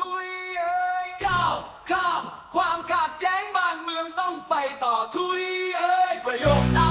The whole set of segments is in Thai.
ทุยเอ้ยก้าวข้ามความขัดแย้งบ้านเมืองต้องไปต่อทุยเอ้ยประโยค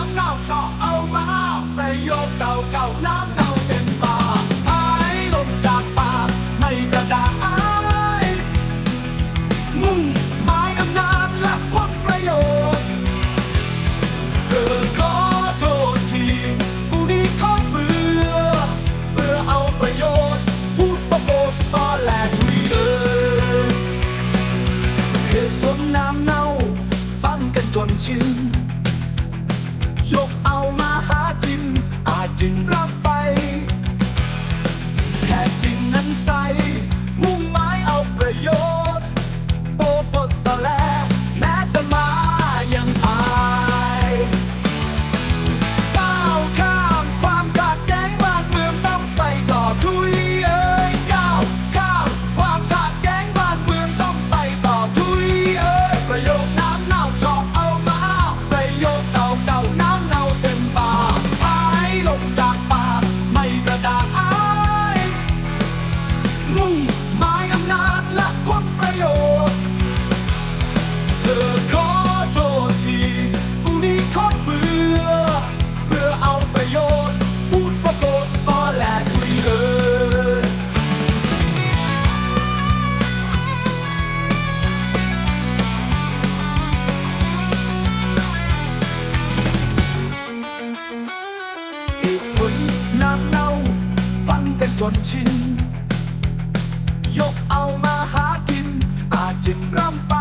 มุ่งหมายอำนาจและผลประโยชน์เธอขอโทษทีผู้นี้คดเบื่อเพื่อเอาประโยชน์ พูดประโกฏตอแหลกคุยเลยอีกคนน้ำเน่าฟังกันจนชิน ยกเอามาหากิน อาจจึงร่ำไป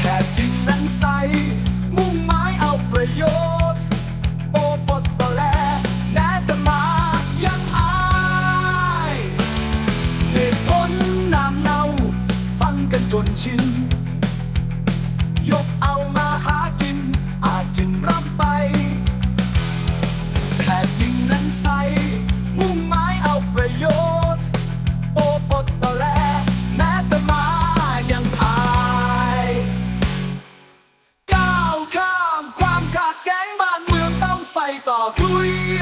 แค่จริงนั้นใส มุ่งหมายเอาประโยชน์ โอปดตะแลแน่แต่มายังอายเหตุผลน้ำเน่า ฟังกันจนชิน Só fui.